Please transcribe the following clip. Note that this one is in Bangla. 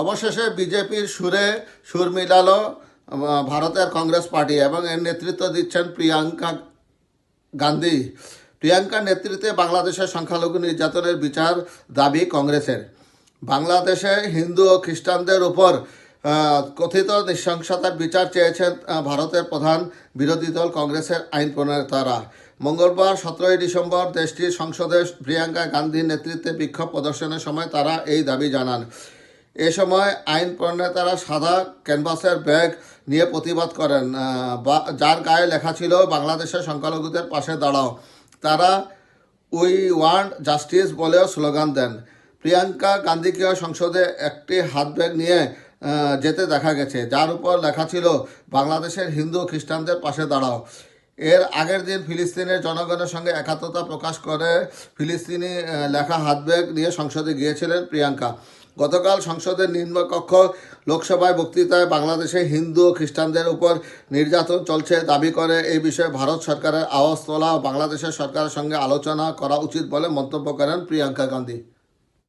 অবশেষে বিজেপির সুরে সুর মিলালো ভারতের কংগ্রেস পার্টি এবং এর নেতৃত্ব দিচ্ছেন প্রিয়াঙ্কা গান্ধী। প্রিয়াঙ্কার নেতৃত্বে বাংলাদেশের সংখ্যালঘু নির্যাতনের বিচার দাবি কংগ্রেসের। বাংলাদেশে হিন্দু ও খ্রিস্টানদের উপর কথিত নৃশংসতার বিচার চেয়েছেন ভারতের প্রধান বিরোধী দল কংগ্রেসের আইন প্রণেতারা। মঙ্গলবার সতেরোই ডিসেম্বর দেশটির সংসদে প্রিয়াঙ্কা গান্ধীর নেতৃত্বে বিক্ষোভ প্রদর্শনের সময় তারা এই দাবি জানান। এ সময় আইন প্রণেতারা সাদা ক্যানভাসের ব্যাগ নিয়ে প্রতিবাদ করেন। যার গায়ে লেখা ছিল, বাংলাদেশের সংখ্যালঘুদের পাশে দাঁড়াও। তারা উই ওয়ান্ট জাস্টিস বলেও স্লোগান দেন। প্রিয়াঙ্কা গান্ধীকেও সংসদে একটি হাত ব্যাগ নিয়ে যেতে দেখা গেছে, যার উপর লেখা ছিল, বাংলাদেশের হিন্দু খ্রিস্টানদের পাশে দাঁড়াও। এর আগের দিন ফিলিস্তিনের জনগণের সঙ্গে একাত্মতা প্রকাশ করে ফিলিস্তিনি লেখা হাত ব্যাগ নিয়ে সংসদে গিয়েছিলেন প্রিয়াঙ্কা। গতকাল সংসদের নিম্নকক্ষ লোকসভায় বক্তৃতায় বাংলাদেশে হিন্দু ও খ্রিস্টানদের উপর নির্যাতন চলছে দাবি করে এই বিষয়ে ভারত সরকারের আওয়াজ তোলা ও বাংলাদেশের সরকারের সঙ্গে আলোচনা করা উচিত বলে মন্তব্য করেন প্রিয়াঙ্কা গান্ধী।